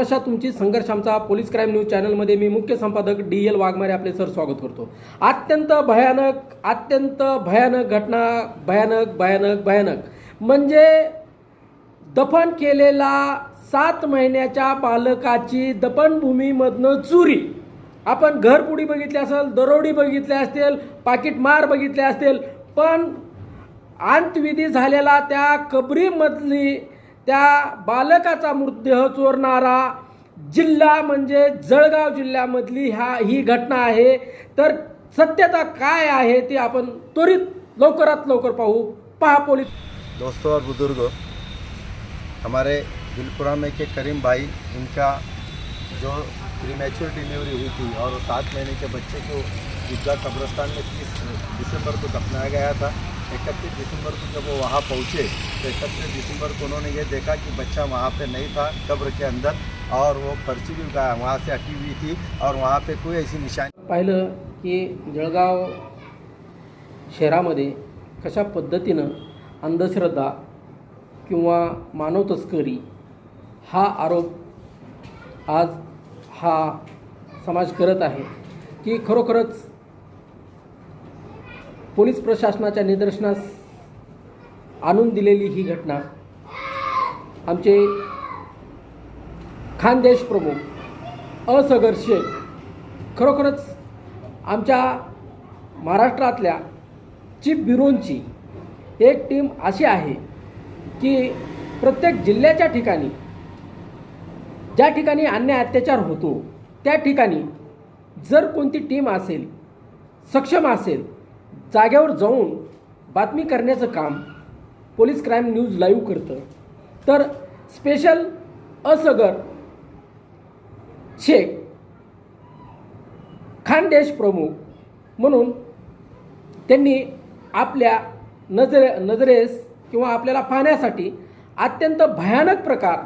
समस्या तुमची संघर्ष आमचा पोलीस क्राईम न्यूज चॅनलमध्ये मी मुख्य संपादक डी एल वाघमारे आपले सर स्वागत करतो. अत्यंत भयानक अत्यंत भयानक घटना भयानक भयानक भयानक. म्हणजे दफन केलेला सात महिन्याच्या बालकाची दफनभूमीमधनं चोरी. आपण घरपुडी बघितली असेल दरोडी बघितल्या असतील पाकिटमार बघितले असतील पण अंतविधी झालेला त्या कबरीमधली त्या बालकाचा मृतदेह चोरणारा जिल्हा म्हणजे जळगाव जिल्ह्यामधली ह्या ही घटना आहे. तर सत्यता काय आहे ते आपण त्वरित लवकरात लवकर पाहू. पहा पोलीस दोस्तों और बुजुर्गों हमारे दिलपुरा में के करीम भाई इनका जो प्रीमेच्योर डिलीवरी हुई थी और सात महीने के बच्चे को ईदगाह कब्रस्तान में तीस दिसंबर को दफनाया गया था। इकतीस दिसंबर को जब वो वहाँ पहुँचे तो इकतीस दिसंबर को उन्होंने ये देखा कि बच्चा वहाँ पे नहीं था कब्र के अंदर और वो पर्ची भी वहाँ से हटी हुई थी और वहाँ पे कोई ऐसी निशानी पाहिलं की जळगाव शहरामध्ये कशा पद्धतीनं अंधश्रद्धा किंवा मानव तस्करी हा आरोप आज हा समाज करत आहे की खरोखरच पोलीस प्रशासनाच्या निदर्शनास आणून दिलेली ही घटना. आमचे खानदेश प्रमुख असगर खरोखरच आमच्या महाराष्ट्रातल्या चीफ ब्युरोंची एक टीम अशी आहे की प्रत्येक जिल्ह्याच्या ठिकाणी ज्या ठिकाणी अन्याय अत्याचार होतो त्या ठिकाणी जर कोणती टीम असेल सक्षम असेल जाग्यावर जाऊन बातमी करण्याचं काम पोलीस क्राईम न्यूज लाईव्ह करतं. तर स्पेशल असगर शेख खानदेश प्रमुख म्हणून त्यांनी आपल्या नजरे नजरेस किंवा आपल्याला पाहण्यासाठी अत्यंत भयानक प्रकार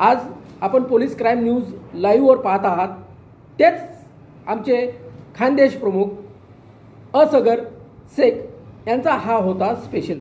आज आपण पोलीस क्राईम न्यूज लाईव्हवर पाहत आहात. तेच आमचे खानदेश प्रमुख असगर शेख यांचा हा होता स्पेशल